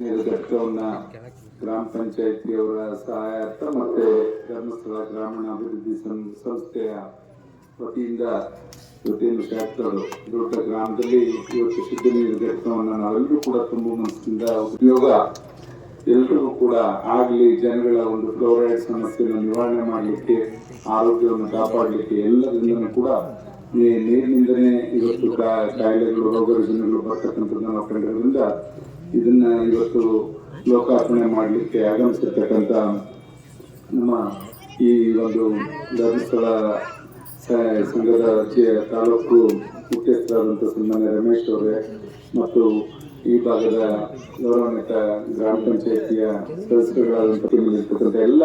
ನೀರು ಘಟಕವನ್ನ ಗ್ರಾಮ ಪಂಚಾಯತಿಯವರ ಸಹಾಯಾರ್ಥ ಮತ್ತೆ ಧರ್ಮಸ್ಥಳ ಗ್ರಾಮೀಣ ಅಭಿವೃದ್ಧಿ ಸಂಸ್ಥೆಯ ವತಿಯಿಂದ ಇವತ್ತೇನು ಶಾಸಕರು ದೊಡ್ಡ ಗ್ರಾಮದಲ್ಲಿ ಇವತ್ತು ಶುದ್ಧ ನೀರು ಘಟಕವನ್ನು ನಾವೆಲ್ಲರೂ ಕೂಡ ತುಂಬ ಮನಸ್ಸಿಂದ ಉಪಯೋಗ ಎಲ್ರಿಗೂ ಕೂಡ ಆಗಲಿ, ಜನಗಳ ಒಂದು ಫ್ಲೋರೈಡ್ ಸಮಸ್ಯೆಯನ್ನು ನಿವಾರಣೆ ಮಾಡಲಿಕ್ಕೆ, ಆರೋಗ್ಯವನ್ನು ಕಾಪಾಡಲಿಕ್ಕೆ ಎಲ್ಲರಿಂದನೂ ಕೂಡ ನೀರಿನಿಂದನೇ ಇವತ್ತು ಕಾಯಿಲೆಗಳು ರೋಗ ರುಜಿನಗಳು ಬರ್ತಕ್ಕಂಥದ್ದು ನಾವು ಕಂಡಿರೋದ್ರಿಂದ ಇದನ್ನ ಇವತ್ತು ಲೋಕಾರ್ಪಣೆ ಮಾಡಲಿಕ್ಕೆ ಆಗಮಿಸಿರ್ತಕ್ಕಂಥ ನಮ್ಮ ಈ ಒಂದು ಧರ್ಮಸ್ಥಳ ಸಂಘದ ತಾಲೂಕು ಮುಖ್ಯಸ್ಥರಾದಂಥ ಸನ್ಮಾನ್ಯ ರಮೇಶ್ ಅವರೇ ಮತ್ತು ಈ ಭಾಗದ ಗೌರವಾನ್ವಿತ ಗ್ರಾಮ ಪಂಚಾಯತಿಯ ಸದಸ್ಯರುಗಳಾದಂಥ ಎಲ್ಲ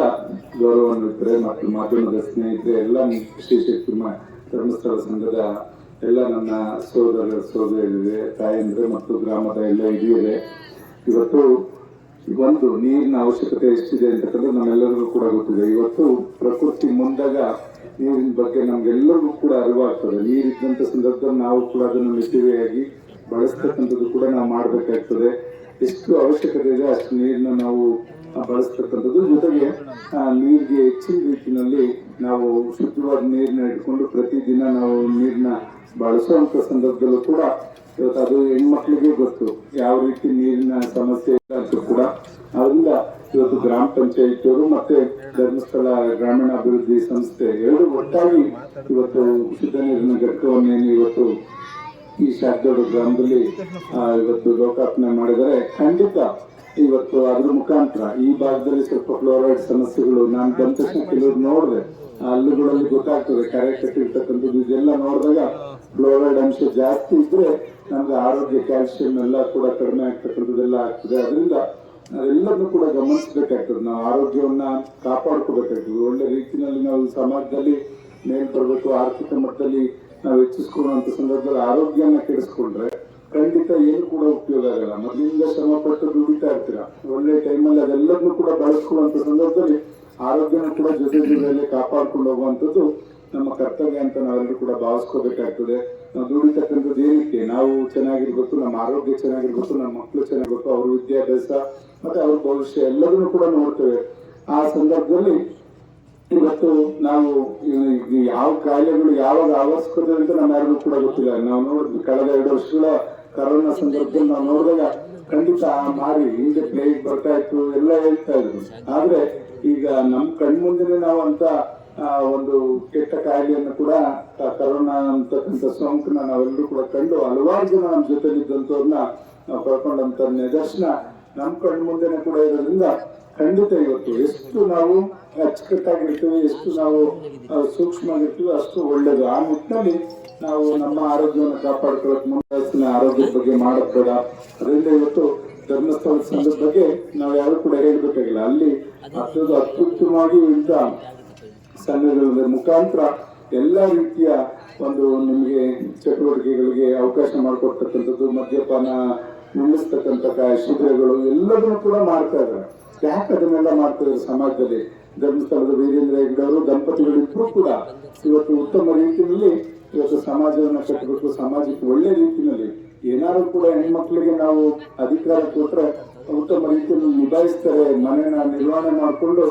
ಗೌರವಾನ್ವಿತರೆ ಮತ್ತು ಮಾಧ್ಯಮದ ಸ್ನೇಹಿತರೆ ಎಲ್ಲ ಶ್ರೀ ಶಕ್ತಿ ಮ- ಧರ್ಮಸ್ಥಳ ಸಂಘದ ಎಲ್ಲ ನನ್ನ ಸೋದರ ಸೋದರಿಯರಿದೆ ತಾಯಂದ್ರೆ ಮತ್ತು ಗ್ರಾಮದ ಎಲ್ಲ ಹಿರಿಯರೇ. ಇವತ್ತು ಒಂದು ನೀರಿನ ಅವಶ್ಯಕತೆ ಎಷ್ಟಿದೆ ಅಂತಕ್ಕಂಥ ನಮ್ಮೆಲ್ಲರಿಗೂ ಕೂಡ ಗೊತ್ತಿದೆ. ಇವತ್ತು ಪ್ರಕೃತಿ ಮುಂದಾಗ ನೀರಿನ ಬಗ್ಗೆ ನಮ್ಗೆಲ್ಲರಿಗೂ ಕೂಡ ಅರಿವಾಗ್ತದೆ. ನೀರಿದ್ದಂಥ ಸಂದರ್ಭದಲ್ಲಿ ನಾವು ಕೂಡ ಅದನ್ನು ಮಿತಿವೆಯಾಗಿ ಬಳಸ್ತಕ್ಕಂಥದ್ದು ಕೂಡ ನಾವು ಮಾಡಬೇಕಾಗ್ತದೆ. ಎಷ್ಟು ಅವಶ್ಯಕತೆ ಇದೆ ಅಷ್ಟು ನೀರನ್ನ ನಾವು ಬಳಸ್ತಕ್ಕಂಥದ್ದು ಜೊತೆಗೆ ನೀರಿಗೆ ಹೆಚ್ಚಿನ ರೀತಿಯಲ್ಲಿ ನಾವು ಶುದ್ಧವಾದ ನೀರನ್ನ ಇಟ್ಕೊಂಡು ಪ್ರತಿದಿನ ನಾವು ನೀರನ್ನ ಬಳಸುವಂಥ ಸಂದರ್ಭದಲ್ಲೂ ಕೂಡ ಇವತ್ತು ಅದು ಹೆಣ್ಮಕ್ಳಿಗೆ ಗೊತ್ತು. ಯಾವ ರೀತಿ ನೀರಿನ ಸಮಸ್ಯೆ ಇಲ್ಲ ಅಂತ ಕೂಡ. ಅದರಿಂದ ಇವತ್ತು ಗ್ರಾಮ ಪಂಚಾಯತಿಯವರು ಮತ್ತೆ ಧರ್ಮಸ್ಥಳ ಗ್ರಾಮೀಣಾಭಿವೃದ್ಧಿ ಸಂಸ್ಥೆ ಎರಡು ಒಟ್ಟಾಗಿ ಇವತ್ತು ಶುದ್ಧ ನೀರಿನ ಘಟಕವನ್ನೇನು ಇವತ್ತು ಈ ಶಾಖ ಗ್ರಾಮದಲ್ಲಿ ಇವತ್ತು ಲೋಕಾರ್ಪಣೆ ಮಾಡಿದರೆ ಖಂಡಿತ ಇವತ್ತು ಅದ್ರ ಮುಖಾಂತರ ಈ ಭಾಗದಲ್ಲಿ ಸ್ವಲ್ಪ ಫ್ಲೋರೈಡ್ ಸಮಸ್ಯೆಗಳು. ನಾನು ಬಂದ ತಕ್ಷಣ ಕೆಲವ್ರು ನೋಡಿದೆ. ಹಲ್ಲುಗಳಲ್ಲಿ ಗೊತ್ತಾಗ್ತದೆ ಕರೆ ಕಟ್ಟಿರ್ತಕ್ಕಂಥದ್ದು ಇದೆಲ್ಲ ನೋಡಿದಾಗ ಫ್ಲೋರೈಡ್ ಅಂಶ ಜಾಸ್ತಿ ಇದ್ರೆ ನಮ್ಗೆ ಆರೋಗ್ಯ ಕ್ಯಾಲ್ಸಿಯಂ ಎಲ್ಲ ಕೂಡ ಕಡಿಮೆ ಆಗ್ತಕ್ಕಂಥದ್ದೆಲ್ಲ ಆಗ್ತದೆ. ಅದರಿಂದ ನಾವೆಲ್ಲರನ್ನೂ ಕೂಡ ಗಮನಿಸಬೇಕಾಗ್ತದೆ. ನಾವು ಆರೋಗ್ಯವನ್ನ ಕಾಪಾಡ್ಕೋಬೇಕಾಗ್ತದೆ. ಒಳ್ಳೆ ರೀತಿಯಲ್ಲಿ ನಾವು ಸಮಾಜದಲ್ಲಿ ಮೇಲ್ ಬರಬೇಕು ಆರ್ಥಿಕ ಮಟ್ಟದಲ್ಲಿ ನಾವು ಹೆಚ್ಚಿಸ್ಕೊಳ್ಳುವಂತ ಸಂದರ್ಭದಲ್ಲಿ ಆರೋಗ್ಯನ ಕೆಡಿಸ್ಕೊಂಡ್ರೆ ಖಂಡಿತ ಏನು ಕೂಡ ಉಪಯೋಗ ಆಗಲ್ಲ. ಮೊದಲಿಂದ ಶ್ರಮ ಪಟ್ಟು ದುಡಿತಾ ಇರ್ತೀರ. ಒಳ್ಳೆ ಟೈಮಲ್ಲಿ ಅದೆಲ್ಲದನ್ನು ಕೂಡ ಬಳಸ್ಕೊಳ್ಳುವಂತ ಸಂದರ್ಭದಲ್ಲಿ ಆರೋಗ್ಯನ ಕೂಡ ಜೊತೆ ಜೊತೆಯಲ್ಲಿ ಕಾಪಾಡ್ಕೊಂಡು ಹೋಗುವಂಥದ್ದು ನಮ್ಮ ಕರ್ತವ್ಯ ಅಂತ ನಾವೆಲ್ಲರೂ ಕೂಡ ಭಾವಿಸ್ಕೋಬೇಕಾಗ್ತದೆ. ನಾವು ದುಡಿತಕ್ಕಂಥದ್ದು ಏನಕ್ಕೆ ನಾವು ಚೆನ್ನಾಗಿರ್ಬೇಕು, ನಮ್ಮ ಆರೋಗ್ಯ ಚೆನ್ನಾಗಿರ್ಬೇಕು, ನಮ್ಮ ಮಕ್ಕಳು ಚೆನ್ನಾಗಿರ್ಬೇಕು, ಅವ್ರ ವಿದ್ಯಾಭ್ಯಾಸ ಮತ್ತೆ ಅವ್ರ ಭವಿಷ್ಯ ಎಲ್ಲದನ್ನು ಕೂಡ ನೋಡ್ತೇವೆ. ಆ ಸಂದರ್ಭದಲ್ಲಿ ಇವತ್ತು ನಾವು ಯಾವ ಕಾಯಿಲೆಗಳು ಯಾವಾಗ ಆವರಿಸ್ಕೋದು ಅಂತ ನಮ್ಯಾರಿಗೂ ಕೂಡ ಗೊತ್ತಿಲ್ಲ. ನಾವು ನೋಡಿದ್ವಿ, ಕಳೆದ ಎರಡು ವರ್ಷಗಳ ಕರೋನಾ ಸಂದರ್ಭದಲ್ಲಿ ನಾವು ನೋಡಿದಾಗ ಖಂಡಿತ ಆ ಮಾರಿ ಹಿಂದೆ ಪ್ಲೇಗ್ ಬರ್ತಾ ಇತ್ತು, ಎಲ್ಲ ಹೇಳ್ತಾ ಇದ್ರು. ಆದ್ರೆ ಈಗ ನಮ್ ಕಣ್ಮುಂದೆ ನಾವು ಅಂತ ಒಂದು ಕೆಟ್ಟ ಕಾಯಿಲೆಯನ್ನು ಕೂಡ ಕರೋನಾ ಅಂತಕ್ಕಂಥ ಸೋಂಕನ್ನ ನಾವೆಲ್ಲರೂ ಕೂಡ ಕಂಡು ಹಲವಾರು ಜನ ನಮ್ಮ ಜೊತೆಲಿದ್ದಂಥವ್ರನ್ನ ನಾವು ಕಳ್ಕೊಂಡಂತ ನಿದರ್ಶನ ನಮ್ಮ ಕಣ್ಮುಂದೆನೆ ಕೂಡ ಇರೋದ್ರಿಂದ ಖಂಡಿತ ಇವತ್ತು ಎಷ್ಟು ನಾವು ಅಚ್ಚುಕಟ್ಟಾಗಿರ್ತೀವಿ, ಎಷ್ಟು ನಾವು ಸೂಕ್ಷ್ಮ ಆಗಿರ್ತೀವಿ ಅಷ್ಟು ಒಳ್ಳೇದು. ಆ ನಿಟ್ಟಿನಲ್ಲಿ ನಾವು ನಮ್ಮ ಆರೋಗ್ಯವನ್ನು ಕಾಪಾಡ್ಕೊಳ್ಳೋಕೆ ಮುಂದಾಸಿನ ಆರೋಗ್ಯದ ಬಗ್ಗೆ ಮಾಡೋದ್ ಬೇಡ ಅದರಿಂದ ಇವತ್ತು ಧರ್ಮಸ್ಥಳ ಸಂಘದ ಬಗ್ಗೆ ನಾವು ಯಾರು ಕೂಡ ಹೇಳಬೇಕಾಗಿಲ್ಲ. ಅಲ್ಲಿ ಅತ್ಯಂತ ಅತ್ಯುತ್ತಮವಾಗಿ ಇಂಥ ಸಂಘಗಳ ಮುಖಾಂತರ ಎಲ್ಲ ರೀತಿಯ ಒಂದು ನಿಮಗೆ ಚಟುವಟಿಕೆಗಳಿಗೆ ಅವಕಾಶ ಮಾಡಿಕೊಡ್ತಕ್ಕಂಥದ್ದು, ಮದ್ಯಪಾನ ನಿಲ್ಲಿಸ್ತಕ್ಕಂಥ ಶಿಬಿರಗಳು ಎಲ್ಲದನ್ನು ಕೂಡ ಮಾಡ್ತಾ ಇದ್ದಾರೆ. ಯಾಕೆ ಅದನ್ನೆಲ್ಲ ಮಾಡ್ತಾ ಇದ್ದಾರೆ ಸಮಾಜದಲ್ಲಿ? ಧರ್ಮಸ್ಥಳದ ವೀರೇಂದ್ರ ಹೆಗ್ಡೆ ಅವರು ದಂಪತಿಗಳಿಬ್ಬರು ಕೂಡ ಇವತ್ತು ಉತ್ತಮ ರೀತಿಯಲ್ಲಿ ಇವತ್ತು ಸಮಾಜವನ್ನು ಕಟ್ಟಬೇಕು ಸಮಾಜಕ್ಕೆ ಒಳ್ಳೆ ರೀತಿಯಲ್ಲಿ ಏನಾದ್ರು ಕೂಡ ಹೆಣ್ಮಕ್ಳಿಗೆ ನಾವು ಅಧಿಕಾರ ಕೊಟ್ಟರೆ ಉತ್ತಮ ರೀತಿಯಲ್ಲಿ ನಿಭಾಯಿಸ್ತಾರೆ, ಮನೆಯನ್ನ ನಿರ್ವಹಣೆ ಮಾಡಿಕೊಂಡು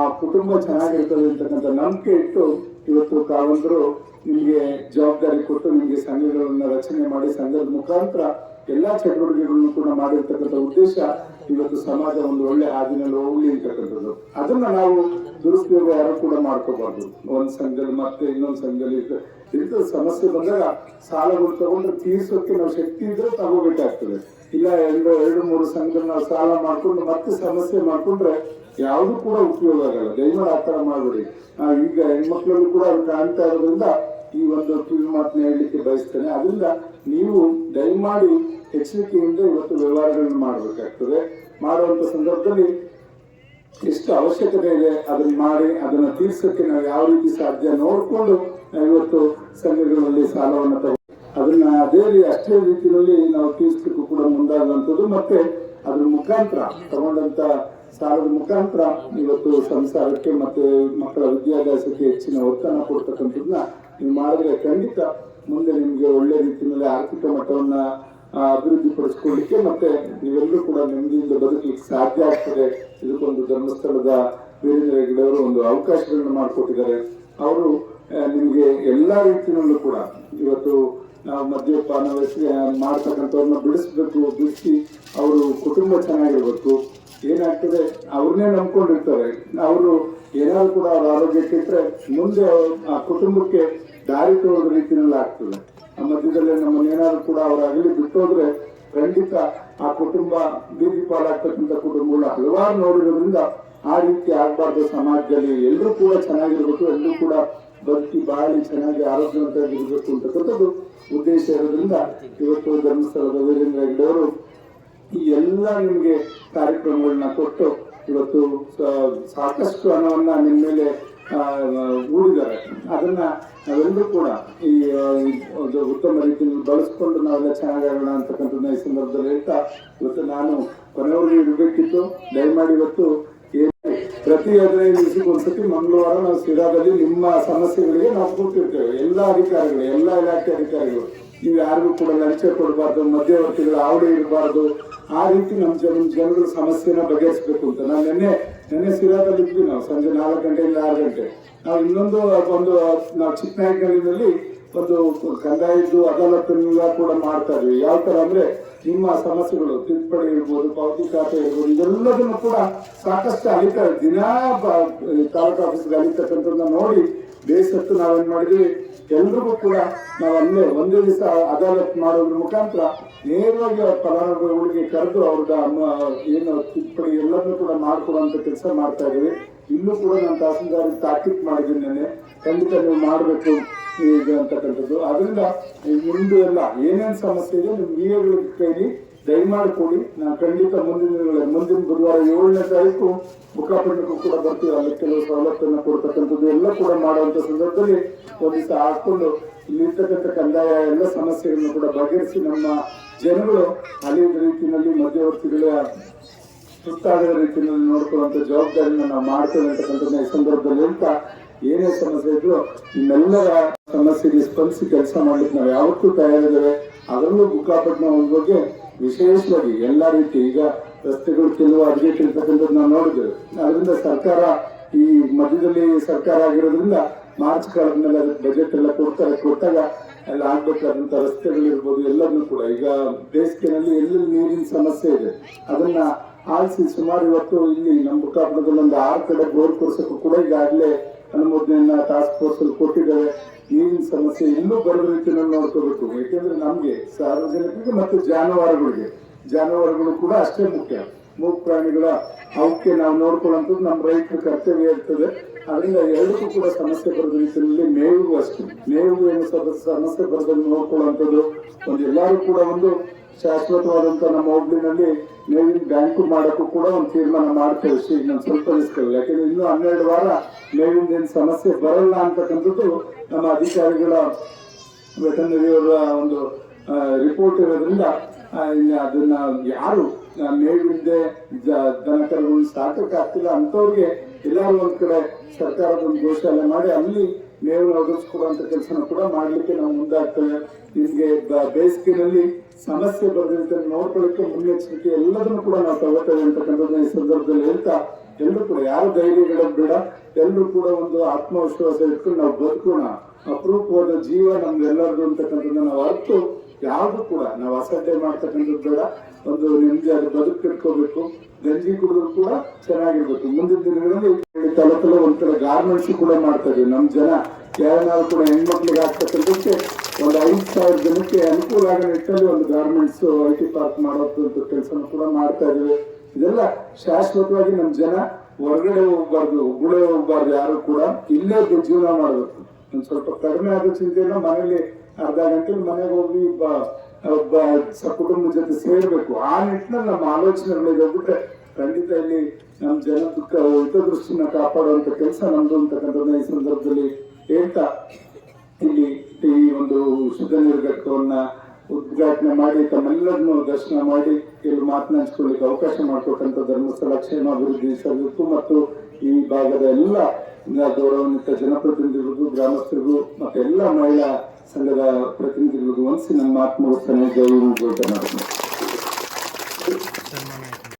ಆ ಕುಟುಂಬ ಚೆನ್ನಾಗಿರ್ತದೆ ಅಂತಕ್ಕಂಥ ನಂಬಿಕೆ ಇಟ್ಟು ಇವತ್ತು ಕಾವಂದರು ನಿಮಗೆ ಜವಾಬ್ದಾರಿ ಕೊಟ್ಟು ನಿಮಗೆ ಸಂಘಗಳನ್ನ ರಚನೆ ಮಾಡಿ ಸಂಘದ ಮುಖಾಂತರ ಎಲ್ಲಾ ಚಟುವಟಿಕೆಗಳನ್ನು ಕೂಡ ಮಾಡಿರ್ತಕ್ಕಂಥ ಉದ್ದೇಶ ಇವತ್ತು ಸಮಾಜ ಒಂದು ಒಳ್ಳೆ ಹಾದಿನಲ್ಲಿ ಹೋಗ್ಲಿ ಅಂತಕ್ಕಂಥದ್ದು. ಅದನ್ನ ನಾವು ದುರುಪಯೋಗ ಯಾರು ಕೂಡ ಮಾಡ್ಕೋಬಾರ್ದು. ಒಂದ್ ಸಂಘದಲ್ಲಿ ಮತ್ತೆ ಇನ್ನೊಂದು ಸಂಘದಲ್ಲಿ ಇಂಥ ಸಮಸ್ಯೆ ಬಂದಾಗ ಸಾಲಗಳು ತಗೊಂಡ್ರೆ ತೀರ್ಸೋಕೆ ನಾವು ಶಕ್ತಿ ಇದ್ರೆ ತಗೋಬೇಕಾಗ್ತದೆ. ಇಲ್ಲ, ಎರಡು ಎರಡು, ಮೂರು ಸಂಘದಲ್ಲಿ ನಾವು ಸಾಲ ಮಾಡ್ಕೊಂಡು ಮತ್ತೆ ಸಮಸ್ಯೆ ಮಾಡ್ಕೊಂಡ್ರೆ ಯಾವುದು ಕೂಡ ಉಪಯೋಗ ಆಗಲ್ಲ. ದಯಮಾಡಿ ಆ ತರ ಮಾಡಬೇಡಿ. ಈಗ ಹೆಣ್ಮಕ್ಳಲ್ಲೂ ಕೂಡ ಅದು ಕಾಣ್ತಾ ಇರೋದ್ರಿಂದ ಈ ಒಂದು ಕಿವಿ ಮಾತನ್ನ ಹೇಳಲಿಕ್ಕೆ ಬಯಸ್ತೇನೆ. ಅದರಿಂದ ನೀವು ದಯಮಾಡಿ ಎಚ್ಚರಿಕೆಯಿಂದ ಇವತ್ತು ವ್ಯವಹಾರಗಳನ್ನು ಮಾಡಬೇಕಾಗ್ತದೆ. ಮಾಡುವಂತ ಸಂದರ್ಭದಲ್ಲಿ ಎಷ್ಟು ಅವಶ್ಯಕತೆ ಇದೆ, ಅದನ್ನ ಮಾಡಿ, ಅದನ್ನ ತೀರ್ಸಕ್ಕೆ ನಾವು ಯಾವ ರೀತಿ ಸಾಧ್ಯ ನೋಡ್ಕೊಂಡು ಇವತ್ತು ಸಂಘಗಳಲ್ಲಿ ಸಾಲವನ್ನು ತಗೋ ಅದನ್ನ ಅದೇ ಅಷ್ಟೇ ರೀತಿಯಲ್ಲಿ ನಾವು ತೀರಿಸಲಿಕ್ಕೂ ಕೂಡ ಮುಂದಾಗುವಂಥದ್ದು ಮತ್ತೆ ಅದ್ರ ಮುಖಾಂತರ ತಗೊಂಡಂತ ಸಾಲದ ಮುಖಾಂತರ ಇವತ್ತು ಸಂಸಾರಕ್ಕೆ ಮತ್ತೆ ಮಕ್ಕಳ ವಿದ್ಯಾಭ್ಯಾಸಕ್ಕೆ ಹೆಚ್ಚಿನ ಒತ್ತನ್ನು ಕೊಡ್ತಕ್ಕಂಥದ್ದನ್ನ ನೀವು ಮಾಡಿದ್ರೆ ಖಂಡಿತ ಮುಂದೆ ನಿಮ್ಗೆ ಒಳ್ಳೆ ರೀತಿಯಲ್ಲಿ ಆರ್ಥಿಕ ಮಟ್ಟವನ್ನ ಅಭಿವೃದ್ಧಿಪಡಿಸ್ಕೊಳ್ಳಿಕ್ಕೆ ಅಭಿವೃದ್ಧಿ ಪಡಿಸ್ಕೊಳ್ಳಿಕ್ಕೆ ಮತ್ತೆ ನೀವೆಲ್ಲರೂ ಕೂಡ ನೆಮ್ಮದಿಯಿಂದ ಬದುಕಲಿಕ್ಕೆ ಸಾಧ್ಯ ಆಗ್ತದೆ. ಇದಕ್ಕೊಂದು ಧರ್ಮಸ್ಥಳದ ವೀರೇಂದ್ರ ಗಿಡವರು ಒಂದು ಅವಕಾಶಗಳನ್ನ ಮಾಡಿಕೊಟ್ಟಿದ್ದಾರೆ. ಅವರು ನಿಮಗೆ ಎಲ್ಲಾ ರೀತಿಯಲ್ಲೂ ಕೂಡ ಇವತ್ತು ಮದ್ಯಪಾನ ಮಾಡ್ತಕ್ಕಂಥವ್ರನ್ನ ಬಿಡಿಸ್ಬೇಕು, ಬಿಡಿಸಿ ಅವರು ಕುಟುಂಬ ಚೆನ್ನಾಗಿರ್ಬೇಕು. ಏನಾಗ್ತದೆ, ಅವ್ರನ್ನೇ ನಂಬ್ಕೊಂಡಿರ್ತಾರೆ. ಅವರು ಏನಾದ್ರು ಕೂಡ ಅವ್ರ ಆರೋಗ್ಯಕ್ಕೆ ಇಟ್ಟರೆ ಮುಂದೆ ಆ ಕುಟುಂಬಕ್ಕೆ ದಾರಿ ತೋರದ ರೀತಿಯಲ್ಲಿ ಆಗ್ತದೆ. ಆ ಮಧ್ಯದಲ್ಲಿ ನಮ್ಮನ್ನ ಏನಾದ್ರು ಕೂಡ ಅವ್ರ ಅಗಲಿ ಬಿಟ್ಟೋದ್ರೆ ಖಂಡಿತ ಆ ಕುಟುಂಬ ಬೀದಿ ಪಾಲಾಗ್ತಕ್ಕಂಥ ಕುಟುಂಬಗಳು ಹಲವಾರು ನೋಡಿರೋದ್ರಿಂದ ಆ ರೀತಿ ಆಗ್ಬಾರ್ದು. ಸಮಾಜದಲ್ಲಿ ಎಲ್ಲರೂ ಕೂಡ ಚೆನ್ನಾಗಿರ್ಬೇಕು ಎಲ್ಲರೂ ಕೂಡ ಬದುಕಿ ಬಾಳಿ ಚೆನ್ನಾಗಿ ಆರೋಗ್ಯವಂತರಾಗಿರ್ಬೇಕು ಅಂತಕ್ಕಂಥದ್ದು ಉದ್ದೇಶ ಇರೋದ್ರಿಂದ ಇವತ್ತು ಧರ್ಮಸ್ಥಳದ ವೀರೇಂದ್ರ ಹೆಗ್ಗಡೆ ಅವರು ಈ ಎಲ್ಲ ನಿಮಗೆ ಕಾರ್ಯಕ್ರಮಗಳನ್ನ ಕೊಟ್ಟು ಇವತ್ತು ಸಾಕಷ್ಟು ಹಣವನ್ನ ನಿಮ್ಮ ಮೇಲೆ ಹೂಡಿದ್ದಾರೆ. ಅದನ್ನ ನಾವೆಲ್ಲರೂ ಕೂಡ ಈ ಉತ್ತಮ ರೀತಿಯಲ್ಲಿ ಬಳಸ್ಕೊಂಡು ನಾವೆಲ್ಲ ಚೆನ್ನಾಗಾಗೋಣ ಅಂತಕ್ಕಂಥದ್ದನ್ನ ಈ ಸಂದರ್ಭದಲ್ಲಿ ಹೇಳ್ತಾ ಇವತ್ತು ನಾನು ಕೊನೆಯವರೆಗೆ ಇರಬೇಕಿತ್ತು ದಯಮಾಡಿ ಇವತ್ತು ಪ್ರತಿ ಹದಿನೈದು ದಿವಸಕ್ಕೆ ಒಂದ್ಸತಿ ಮಂಗಳವಾರ ನಾವು ಸಿರಾದಲ್ಲಿ ನಿಮ್ಮ ಸಮಸ್ಯೆಗಳಿಗೆ ನಾವು ಕೂತಿರ್ತೇವೆ. ಎಲ್ಲ ಅಧಿಕಾರಿಗಳು, ಎಲ್ಲ ಇಲಾಖೆ ಅಧಿಕಾರಿಗಳು. ನೀವು ಯಾರಿಗೂ ಕೂಡ ಲಂಚ ಕೊಡಬಾರ್ದು, ಮಧ್ಯವರ್ತಿಗಳ ಆವಡೆ ಇರಬಾರ್ದು. ಆ ರೀತಿ ನಮ್ಮ ಜನ ಜನಗಳ ಸಮಸ್ಯೆನ ಬಗೆಹರಿಸಬೇಕು ಅಂತ. ನಾನು ನಿನ್ನೆ ನಿನ್ನೆ ಸಿರಾದಲ್ಲಿ ಇದ್ವಿ ನಾವು, ಸಂಜೆ ನಾಲ್ಕು ಗಂಟೆಯಿಂದ ಆರು ಗಂಟೆ. ನಾವು ಇನ್ನೊಂದು, ಒಂದು, ನಾವು ಚಿಕ್ಕನಾಯಕನಹಳ್ಳಿನಲ್ಲಿ ಒಂದು ಕಂದಾಯದ್ದು ಅದಾಲತನ್ನೆಲ್ಲ ಕೂಡ ಮಾಡ್ತಾ ಇದ್ವಿ. ಯಾವ ಥರ ಅಂದ್ರೆ ನಿಮ್ಮ ಸಮಸ್ಯೆಗಳು, ತಿದ್ದುಪಡಿ ಇರ್ಬೋದು, ಪಾವತಿ ಖಾತೆ ಇರ್ಬೋದು, ಇದೆಲ್ಲದನ್ನು ಕೂಡ ಸಾಕಷ್ಟು ಅಲಿತ ದಿನಾ ತಾಲೂಕು ಆಫೀಸ್ಗೆ ಅಲಿತಕ್ಕಂಥದ್ದನ್ನ ನೋಡಿ ಬೇಸತ್ತು ನಾವೇನ್ ಮಾಡಿದ್ವಿ? ಎಲ್ರಿಗೂ ಕೂಡ ನಾವು ಅಲ್ಲೇ ಒಂದೇ ದಿವಸ ಅದಾಲತ್ ಮಾಡೋದ್ರ ಮುಖಾಂತರ ನೇರವಾಗಿ ಅವ್ರ ಫಲಾನುಭವಿಗಳಿಗೆ ಕರೆದು ಅವ್ರದ ಏನು ತಿದ್ದುಪಡಿ ಎಲ್ಲದನ್ನು ಕೂಡ ಮಾಡ್ಕೊಡುವಂತ ಕೆಲಸ ಮಾಡ್ತಾ ಇದ್ದೀವಿ. ಇಲ್ಲೂ ಕೂಡ ನಾನು ತಹಸೀಲ್ದಾರ್ ತಾಕೀತ್ ಮಾಡಿದ್ದೀನಿ ನೆನ್ನೆ. ಖಂಡಿತ ನೀವು ಮಾಡಬೇಕು. ಈಗ ಅಂತಕ್ಕಂಥದ್ದು ಅದರಿಂದ ಮುಂದೆ ಎಲ್ಲ ಏನೇನು ಸಮಸ್ಯೆ ಇದೆ ನೀವು ವಿಎಗಳ ಕೈಲಿ ದಯಮಾಡಿ ಕೊಡಿ ನಾನು ಖಂಡಿತ ಮುಂದಿನ ಮುಂದಿನ ಬುಧವಾರ ಏಳನೇ ತಾರೀಕು ಮುಖಾಪಟ್ಟಣಕ್ಕೂ ಕೂಡ ಬರ್ತೀವಿ. ಅಲ್ಲಿ ಕೆಲವು ಸವಲತ್ತನ್ನು ಕೊಡ್ತಕ್ಕಂಥದ್ದು ಎಲ್ಲ ಕೂಡ ಮಾಡುವಂತ ಸಂದರ್ಭದಲ್ಲಿ ಒಂದು ದಿವಸ ಹಾಕೊಂಡು ಇಲ್ಲಿರ್ತಕ್ಕಂಥ ಕಂದಾಯ ಎಲ್ಲ ಸಮಸ್ಯೆಗಳನ್ನು ಕೂಡ ಬಗೆಹರಿಸಿ ನಮ್ಮ ಜನಗಳು ಅಲ್ಲಿ ರೀತಿಯಲ್ಲಿ ಮಧ್ಯವರ್ತಿಗಳ ಸುತ್ತಾಗದ ರೀತಿಯಲ್ಲಿ ನೋಡ್ಕೊಳ್ಳುವಂತ ಜವಾಬ್ದಾರಿಯನ್ನು ನಾವು ಮಾಡ್ತೇವೆ ಅಂತಕ್ಕಂಥದ್ದನ್ನ ಸಂದರ್ಭದಲ್ಲಿ ಹೇಳ್ತಾ ಏನೇ ಸಮಸ್ಯೆ ಇದ್ರು ನಿಮ್ಮೆಲ್ಲರ ಸಮಸ್ಯೆಗೆ ಸ್ಪಂದಿಸಿ ಕೆಲಸ ಮಾಡ್ಲಿಕ್ಕೆ ನಾವು ಯಾವತ್ತೂ ತಯಾರಿದ್ದೇವೆ ಅದರಲ್ಲೂ ಬುಕ್ಕಾಪಟ್ಟಣ ಬಗ್ಗೆ ವಿಶೇಷವಾಗಿ ಎಲ್ಲಾ ರೀತಿ ಈಗ ರಸ್ತೆಗಳು ಕೆಲವು ಅಡ್ಗೆಟ್ ಇರ್ತಕ್ಕಂಥದ್ದು ನಾವು ನೋಡಿದ್ದೇವೆ. ಅದರಿಂದ ಸರ್ಕಾರ ಈ ಮಧ್ಯದಲ್ಲಿ ಸರ್ಕಾರ ಆಗಿರೋದ್ರಿಂದ ಮಾರ್ಚ್ ಕಾಲದ ಅದಕ್ಕೆ ಬಜೆಟ್ ಎಲ್ಲ ಕೊಡ್ತಾರೆ. ಕೊಟ್ಟಾಗ ಅಲ್ಲಿ ಆಗ್ಬೇಕಾದಂತ ರಸ್ತೆಗಳಿರ್ಬೋದು ಎಲ್ಲದನ್ನು ಕೂಡ. ಈಗ ಬೇಸಿಗೆನಲ್ಲಿ ಎಲ್ಲಿ ನೀರಿನ ಸಮಸ್ಯೆ ಇದೆ, ಅದನ್ನ ಆಲಿಸಿ ಸುಮಾರು ಇವತ್ತು ಇಲ್ಲಿ ನಮ್ಮ ಬುಕ್ಕಾಪುರದಲ್ಲಿ ಒಂದು ಆರು ಕಡೆ ಬೋರ್ ಕೊರ್ಸಕ್ಕೂ ಕೂಡ ಈಗಾಗಲೇ ಅನುಮೋದನೆಯನ್ನ ಟಾಸ್ಕ್ ಫೋರ್ಸ್ ಅಲ್ಲಿ ಕೊಟ್ಟಿದ್ದಾರೆ. ನೀರಿನ ಸಮಸ್ಯೆ ಇನ್ನೂ ಬರದ ರೀತಿಯಲ್ಲಿ ನೋಡ್ಕೋಬೇಕು. ಯಾಕೆಂದ್ರೆ ನಮ್ಗೆ ಸಾರ್ವಜನಿಕರಿಗೆ ಮತ್ತು ಜಾನುವಾರುಗಳಿಗೆ, ಜಾನುವಾರುಗಳು ಕೂಡ ಅಷ್ಟೇ ಮುಖ್ಯ. ಮೂಕ್ ಪ್ರಾಣಿಗಳ ಅವಕ್ಕೆ ನಾವು ನೋಡ್ಕೊಳ್ಳುವಂಥದ್ದು ನಮ್ಮ ರೈತರ ಕರ್ತವ್ಯ ಇರ್ತದೆ. ಅದರಿಂದ ಎರಡಕ್ಕೂ ಕೂಡ ಸಮಸ್ಯೆ ಬರದ ರೀತಿಯಲ್ಲಿ ಮೇವು ಅಷ್ಟೇ. ಮೇವು ಏನು ಸಮಸ್ಯೆ ಬರದಲ್ಲಿ ನೋಡ್ಕೊಳ್ಳುವಂಥದ್ದು. ಒಂದು ಎಲ್ಲರೂ ಕೂಡ ಒಂದು ಶಾಶ್ವತವಾದಂತ ನಮ್ಮ ಹೋಬ್ಳಿನಲ್ಲಿ ಮೇವಿನ ಬ್ಯಾಂಕು ಮಾಡೋಕ್ಕೂ ಕೂಡ ಒಂದು ತೀರ್ಮಾನ ಮಾಡ್ತೇವೆ ಶ್ರೀ. ನಾನು ಸ್ವಲ್ಪ ದಿವಸಗಳು ಯಾಕೆಂದ್ರೆ ಇನ್ನೂ ಹನ್ನೆರಡು ವಾರ ಮೇವಿನ ಏನು ಸಮಸ್ಯೆ ಬರಲ್ಲ ಅಂತಕ್ಕಂಥದ್ದು ನಮ್ಮ ಅಧಿಕಾರಿಗಳ ವೆಟನರಿಯವರ ಒಂದು ರಿಪೋರ್ಟ್ ಇರೋದ್ರಿಂದ ಅದನ್ನ ಯಾರು ಆ, ಮೇವಿಲ್ದೆ ಜ- ದನ ಕರುಗಳನ್ನ ಸಾಕಕ್ಕೆ ಆಗ್ತಿಲ್ಲ ಅಂಥವ್ರಿಗೆ ಎಲ್ಲಾರು ಒಂದ್ ಕಡೆ ಸರ್ಕಾರದ ಒಂದು ಘೋಷಣೆ ಮಾಡಿ ಅಲ್ಲಿ ಮೇವು ಒದಗಿಸ್ಕೊಡುವಂತ ಕೆಲಸನ ಕೂಡ ಮಾಡ್ಲಿಕ್ಕೆ ನಾವು ಮುಂದಾಗ್ತೇವೆ. ನಿಮ್ಗೆ ಬೇಸಿಗೆನಲ್ಲಿ ಸಮಸ್ಯೆ ಬರದಂತೆ ನೋಡ್ಕೊಳ್ಳಿಕ್ಕೆ ಮುನ್ನೆಚ್ಚರಿಕೆ, ಎಲ್ಲದನ್ನು ಕೂಡ ನಾವು ತಗೋತೇವೆ ಅಂತಕ್ಕಂಥದ್ದು ಈ ಸಂದರ್ಭದಲ್ಲಿ ಹೇಳ್ತಾ, ಎಲ್ಲರೂ ಕೂಡ ಯಾರು ಧೈರ್ಯಗಳು ಬೇಡ, ಎಲ್ಲರೂ ಕೂಡ ಒಂದು ಆತ್ಮವಿಶ್ವಾಸ ಇಟ್ಕೊಂಡು ನಾವು ಬದುಕೋಣ. ಅಪರೂಪವಾದ ಜೀವ ನಮ್ಗೆಲ್ಲರದು ಅಂತಕ್ಕಂಥದ್ದು ನಾವು ಅರ್ತು, ಯಾವುದು ಕೂಡ ನಾವು ಅಸಡ್ಡೆ ಮಾಡ್ತಕ್ಕಂಥದ್ದು ಬೇಡ. ಒಂದು ನೆಮ್ಮದಿಯಾದ ಬದುಕು ಕಟ್ಕೋಬೇಕು ಗಂಜಿ ಕುಡಿದ್ರು ಕೂಡ ಚೆನ್ನಾಗಿರ್ಬೇಕು. ಮುಂದಿನ ದಿನಗಳಲ್ಲಿ ತಲೆ ತಲೆ ಒಂದ್ ಕಡೆ ಗಾರ್ಮೆಂಟ್ಸ್ ಕೂಡ ಮಾಡ್ತಾ ಇದೀವಿ ನಮ್ ಜನ. ಯಾರನ್ನಾರು ಕೂಡ ಹೆಣ್ಮಕ್ಳಿಗೆ ಆಗ್ತಕ್ಕಂಥದ್ದು ಒಂದು ಐದು ಸಾವಿರ ಜನಕ್ಕೆ ಅನುಕೂಲ ಆಗೋ ನಿಟ್ಟಲ್ಲಿ ಒಂದು ಗಾರ್ಮೆಂಟ್ಸ್ ಐ ಟಿ ಪಾರ್ಕ್ ಮಾಡೋದು ಕೆಲಸ ಕೂಡ ಮಾಡ್ತಾ ಇದ್ದೇವೆ. ಇದೆಲ್ಲ ಶಾಶ್ವತವಾಗಿ ನಮ್ಮ ಜನ ಹೊರಗಡೆ ಹೋಗ್ಬಾರ್ದು ಗುಳೆ ಹೋಗ್ಬಾರ್ದು, ಯಾರು ಕೂಡ ಇಲ್ಲೇ ಜೀವನ ಮಾಡಬೇಕು. ಒಂದು ಸ್ವಲ್ಪ ಕಡಿಮೆ ಆದ ಚಿಂತೆಯನ್ನ ಮನೇಲಿ ಅರ್ಧ ಗಂಟೆ ಮನೆಗೆ ಹೋಗಿ ಒಬ್ಬ ಕುಟುಂಬದ ಜೊತೆ ಸೇರ್ಬೇಕು. ಆ ನಿಟ್ಟಿನಲ್ಲಿ ನಮ್ಮ ಆಲೋಚನೆ ಹೋಗ್ಬಿಟ್ರೆ ಖಂಡಿತ ಇಲ್ಲಿ ನಮ್ಮ ಜನ ದುಃಖ, ಹಿತದೃಷ್ಟಿನ ಕಾಪಾಡುವಂತ ಕೆಲಸ ನಮ್ದು ಅಂತಕ್ಕಂಥದ್ದನ್ನ ಈ ಸಂದರ್ಭದಲ್ಲಿ ಹೇಳ್ತಾ ಇಲ್ಲಿ ಈ ಒಂದು ಶುದ್ಧ ನೀರು ಉದ್ಘಾಟನೆ ಮಾಡಿ, ತಮ್ಮೆಲ್ಲರನ್ನು ದರ್ಶನ ಮಾಡಿ ಕೆಲವು ಮಾತನಾಡಿಸ್ಕೊಳ್ಳಿಕ್ಕೆ ಅವಕಾಶ ಮಾಡಿಕೊಟ್ಟಂತ ಧರ್ಮಸ್ಥಳ ಕ್ಷೇಮಾಭಿವೃದ್ಧಿ ಸಲ್ಲಿಸಬೇಕು ಮತ್ತು ಈ ಭಾಗದ ಎಲ್ಲ ಗೌರವಾನ್ವಿತ ಜನಪ್ರತಿನಿಧಿಗಳಿಗೂ, ಗ್ರಾಮಸ್ಥರಿಗೂ ಮತ್ತೆ ಎಲ್ಲ ಮಹಿಳಾ ಸಂಘದ ಪ್ರತಿನಿಧಿಗಳಿಗೂ ಒಂದಿಸಿ ನಮ್ಮ ಆತ್ಮವರ್ತನೆ ಗೌರವ ಕರ್ನಾಟಕ.